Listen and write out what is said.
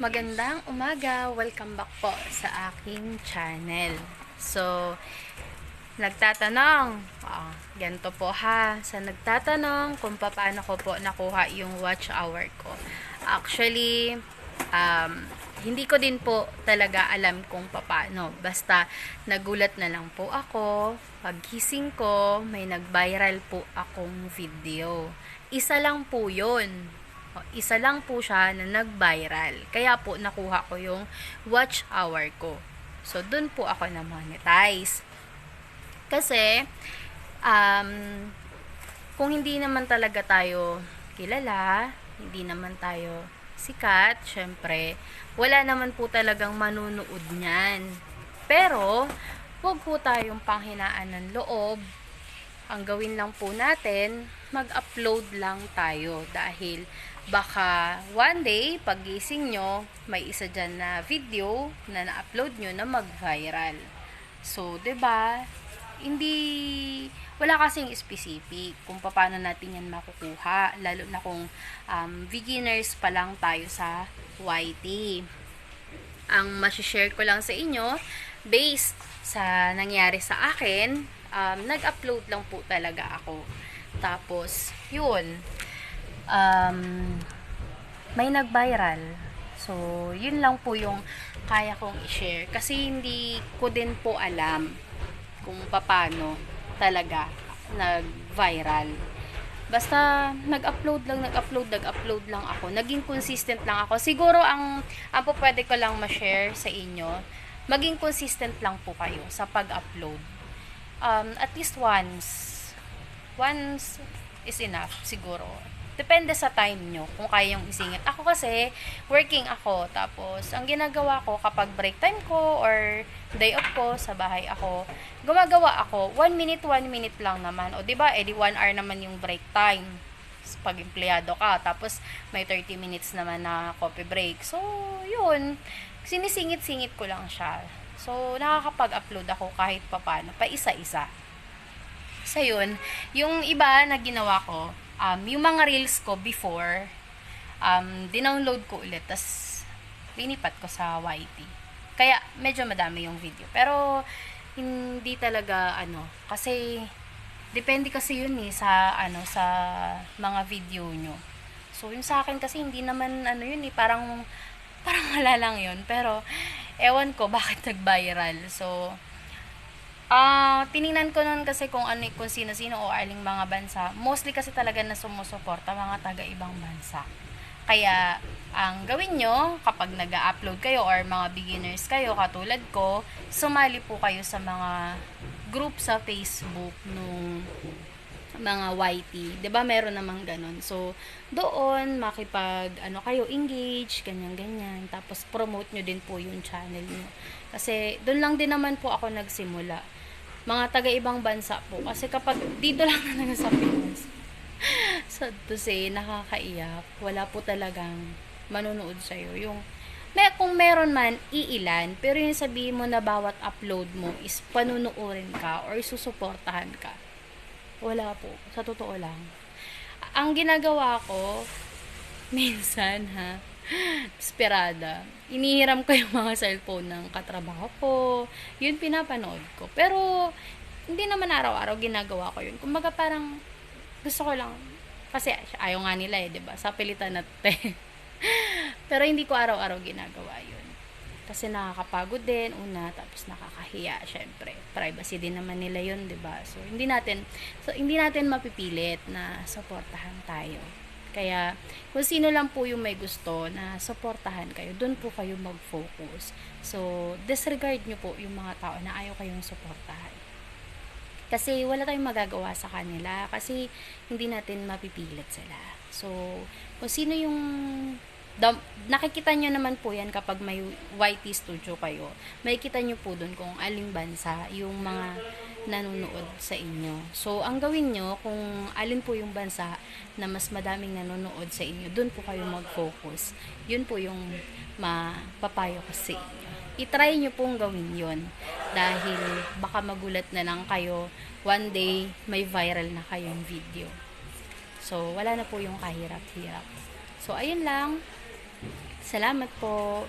Magandang umaga! Welcome back po sa aking channel. So, nagtatanong, ah, ganito po ha, sa nagtatanong kung paano ko po nakuha yung watch hour ko. Actually, um, hindi ko din po talaga alam kung paano. Basta, nagulat na lang po ako. Pagkising ko, may nag-viral po akong video. Isa lang po yun. Isa lang po siya na nag-viral. Kaya po, nakuha ko yung watch hour ko. So, dun po ako na-monetize. Kasi, um, kung hindi naman talaga tayo kilala, hindi naman tayo sikat, syempre, wala naman po talagang manunood niyan. Pero, huwag po tayong panghinaan ng loob. Ang gawin lang po natin, mag-upload lang tayo dahil baka one day, pagising nyo, may isa dyan na video na na-upload nyo na mag-viral. So, ba hindi, wala kasing specific kung paano natin yan makukuha, lalo na kung um, beginners pa lang tayo sa YT. Ang masishare ko lang sa inyo, based sa nangyari sa akin, um, nag-upload lang po talaga ako. Tapos, yun, um, may nag-viral. So, yun lang po yung kaya kong i-share. Kasi hindi ko din po alam kung paano talaga nag-viral. Basta nag-upload lang, nag-upload, nag-upload lang ako. Naging consistent lang ako. Siguro ang ang po pwede ko lang ma-share sa inyo, maging consistent lang po kayo sa pag-upload. Um, at least once. Once is enough siguro. Depende sa time nyo, kung kaya yung isingit. Ako kasi, working ako. Tapos, ang ginagawa ko kapag break time ko or day off ko, sa bahay ako, gumagawa ako, 1 minute, 1 minute lang naman. O, ba edi 1 hour naman yung break time pag empleyado ka. Tapos, may 30 minutes naman na coffee break. So, yun. Sinisingit-singit ko lang siya. So, nakakapag-upload ako kahit papano, pa isa-isa. So, yun. Yung iba na ginawa ko, um, yung mga reels ko before, um, dinownload ko ulit, tas linipat ko sa YT. Kaya, medyo madami yung video. Pero, hindi talaga, ano, kasi, depende kasi yun eh, sa, ano, sa mga video nyo. So, yung sa akin kasi, hindi naman, ano yun eh, parang, parang wala lang yun. Pero, ewan ko, bakit nag-viral. So, Ah, tiningnan ko nun kasi kung ano kung sino-sino o aling mga bansa. Mostly kasi talaga na sumusuporta mga taga-ibang bansa. Kaya ang gawin nyo kapag nag-upload kayo or mga beginners kayo katulad ko, sumali po kayo sa mga group sa Facebook nung mga YT. 'Di ba meron namang ganun. So, doon makipag ano kayo engage, ganyan ganyan. Tapos promote nyo din po yung channel nyo. Kasi doon lang din naman po ako nagsimula mga taga-ibang bansa po. Kasi kapag dito lang talaga sa Pinas, sad to say, nakakaiyak. Wala po talagang manunood sa'yo. Yung, may, kung meron man, iilan, pero yung sabihin mo na bawat upload mo is panunuorin ka or susuportahan ka. Wala po. Sa totoo lang. Ang ginagawa ko, minsan ha, desperada. Inihiram ko yung mga cellphone ng katrabaho ko. Yun pinapanood ko. Pero, hindi naman araw-araw ginagawa ko yun. Kumbaga parang, gusto ko lang, kasi ayaw nga nila eh, ba? Sa pilitan at Pero hindi ko araw-araw ginagawa yun. Kasi nakakapagod din, una, tapos nakakahiya, syempre. Privacy din naman nila yun, 'di ba? So, hindi natin, so, hindi natin mapipilit na suportahan tayo. Kaya, kung sino lang po yung may gusto na supportahan kayo, doon po kayo mag-focus. So, disregard nyo po yung mga tao na ayaw kayong supportahan. Kasi wala tayong magagawa sa kanila kasi hindi natin mapipilit sila. So, kung sino yung da, nakikita nyo naman po yan kapag may YT studio kayo. Makikita nyo po doon kung aling bansa yung mga nanonood sa inyo. So, ang gawin nyo, kung alin po yung bansa na mas madaming nanonood sa inyo, doon po kayo mag-focus. Yun po yung mapapayo ko sa inyo. I-try nyo pong gawin yon Dahil baka magulat na lang kayo, one day, may viral na kayong video. So, wala na po yung kahirap-hirap. So, ayun lang. Salamat po.